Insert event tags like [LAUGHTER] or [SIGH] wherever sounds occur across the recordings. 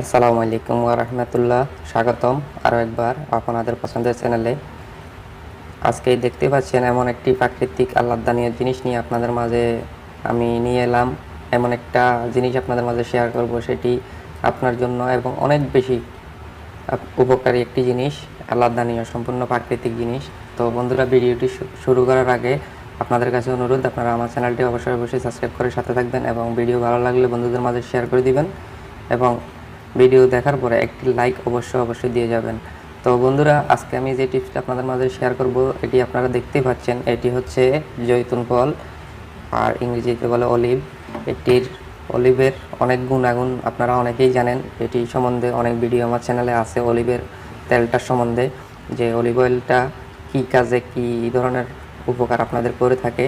আসসালামু আলাইকুম রহমতুল্লাহ। স্বাগতম আরও একবার আপনাদের পছন্দের চ্যানেলে। আজকে দেখতে পাচ্ছেন এমন একটি প্রাকৃতিক আহ্লাদানীয় জিনিস নিয়ে আপনাদের মাঝে আমি নিয়ে এলাম। এমন একটা জিনিস আপনাদের মাঝে শেয়ার করব, সেটি আপনার জন্য এবং অনেক বেশি উপকারী একটি জিনিস আহ্লাদানীয় সম্পূর্ণ প্রাকৃতিক জিনিস। তো বন্ধুরা, ভিডিওটি শুরু করার আগে আপনাদের কাছে অনুরোধ, আপনারা আমার চ্যানেলটি অবশ্যই অবশ্যই সাবস্ক্রাইব করে সাথে থাকবেন এবং ভিডিও ভালো লাগলে বন্ধুদের মাঝে শেয়ার করে দিবেন এবং ভিডিও দেখার পরে একটি লাইক অবশ্যই অবশ্যই দিয়ে যাবেন। তো বন্ধুরা, আজকে আমি যে টিপসটা আপনাদের মাঝে শেয়ার করব, এটি আপনারা দেখতেই পাচ্ছেন। এটি হচ্ছে জৈতুন ফল, আর ইংরেজিতে বলে অলিভ। এটির অলিভের অনেক গুণাগুণ আপনারা অনেকেই জানেন। এটি সম্বন্ধে অনেক ভিডিও আমার চ্যানেলে আছে অলিভের তেলটার সম্বন্ধে। যে অলিভ অয়েলটা কী কাজে কী ধরনের উপকার আপনাদের করে থাকে,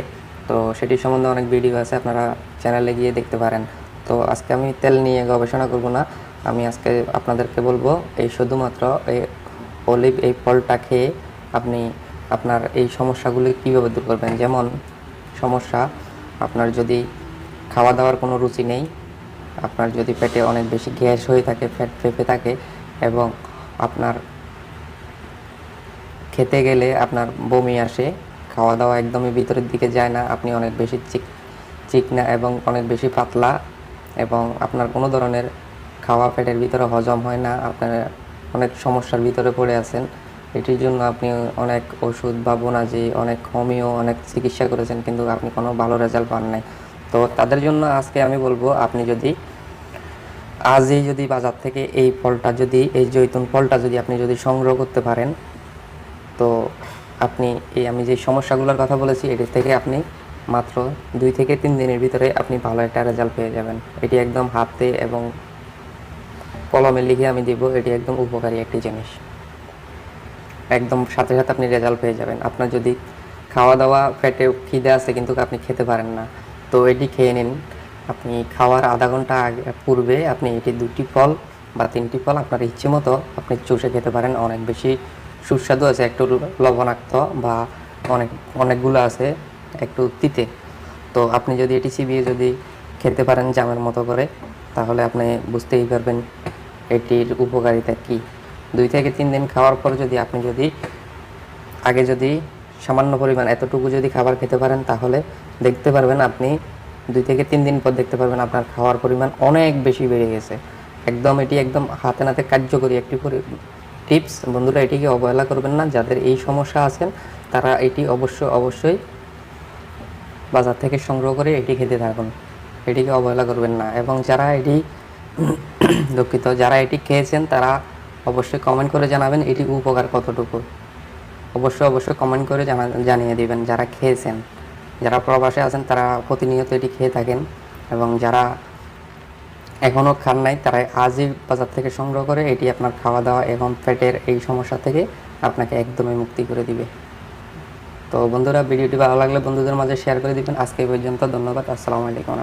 তো সেটি সম্বন্ধে অনেক ভিডিও আছে, আপনারা চ্যানেলে গিয়ে দেখতে পারেন। তো আজকে আমি তেল নিয়ে গবেষণা করব না। আমি আজকে আপনাদেরকে বলব, এই শুধুমাত্র এই অলিভ, এই ফলটা খেয়ে আপনি আপনার এই সমস্যাগুলি কীভাবে দূর করবেন? যেমন সমস্যা, আপনার যদি খাওয়া দাওয়ার কোনো রুচি নেই, আপনার যদি পেটে অনেক বেশি গ্যাস হয়ে থাকে, ফ্যাট পেঁপে থাকে এবং আপনার খেতে গেলে আপনার বমি আসে খাওয়া দাওয়া একদমই ভিতরের দিকে যায় না, আপনি অনেক বেশি চিক, চিকনা এবং অনেক বেশি পাতলা এবং আপনার কোনো ধরনের খাওয়া পেটের ভিতরে হজম হয় না, আপনার অনেক সমস্যার ভিতরে পড়ে আছেন। এটির জন্য আপনি অনেক ওষুধ বা বোনাজি, অনেক হোমিও, অনেক চিকিৎসা করেছেন, কিন্তু আপনি কোনো ভালো রেজাল্ট পান নাই। তো তাদের জন্য আজকে আমি বলব, আপনি যদি আজই যদি বাজার থেকে এই ফলটা যদি, এই জৈতুন ফলটা যদি আপনি যদি সংগ্রহ করতে পারেন, তো আপনি এই, আমি যে সমস্যাগুলোর কথা বলেছি এটির থেকে আপনি মাত্র দুই থেকে তিন দিনের ভিতরে আপনি ভালো একটা রেজাল্ট পেয়ে যাবেন। এটি একদম হাতে এবং কলমে লিখে আমি দিব, এটি একদম উপকারী একটি জিনিস। একদম সাথে সাথে আপনি রেজাল্ট পেয়ে যাবেন। আপনার যদি খাওয়া দাওয়া পেটে খিদে আছে কিন্তু আপনি খেতে পারেন না, তো এটি খেয়ে নিন। আপনি খাওয়ার আধা ঘণ্টা আগে, পূর্বে আপনি এটি দুটি ফল বা তিনটি ফল আপনার ইচ্ছে মতো আপনি চুষে খেতে পারেন। অনেক বেশি সুস্বাদু আছে, একটু লবণাক্ত বা অনেক, অনেকগুলো আছে, একটু তিতে। তো আপনি যদি এটি চিবিয়ে যদি খেতে পারেন জামের মতো করে, তাহলে আপনি বুঝতেই পারবেন এটির উপকারিতা কী? দুই থেকে তিন দিন খাওয়ার পর যদি আপনি যদি, আগে যদি সামান্য পরিমাণ এতটুকু যদি খাবার খেতে পারেন, তাহলে দেখতে পারবেন আপনি দুই থেকে তিন দিন পর দেখতে পারবেন আপনার খাওয়ার পরিমাণ অনেক বেশি বেড়ে গেছে। একদম এটি একদম হাতে নাতে কার্যকরী একটি টিপস। বন্ধুরা, এটিকে অবহেলা করবেন না। যাদের এই সমস্যা আছেন, তারা এটি অবশ্য, অবশ্যই বাজার থেকে সংগ্রহ করে এটি খেতে থাকুন। এটিকে অবহেলা করবেন না। এবং যারা এটি [CLEARS THROAT] দুঃখিত। যারা এটি খেয়েছেন, তারা অবশ্যই কমেন্ট করে জানাবেন এটি উপকার কতটুকু। অবশ্যই অবশ্যই কমেন্ট করে জানা, জানিয়ে দিবেন যারা খেয়েছেন। যারা প্রবাসে আছেন, তারা প্রতিনিয়ত এটি খেয়ে থাকেন এবং যারা এখনও খান নাই, তারা আজই বাজার থেকে সংগ্রহ করে এটি আপনার খাওয়া দাওয়া এবং পেটের এই সমস্যা থেকে আপনাকে একদমই মুক্তি করে দিবে। তো বন্ধুরা, ভিডিওটি ভালো লাগলে বন্ধুদের মাঝে শেয়ার করে দিবেন। আজকে এই পর্যন্ত, ধন্যবাদ। আসসালামু আলাইকুম।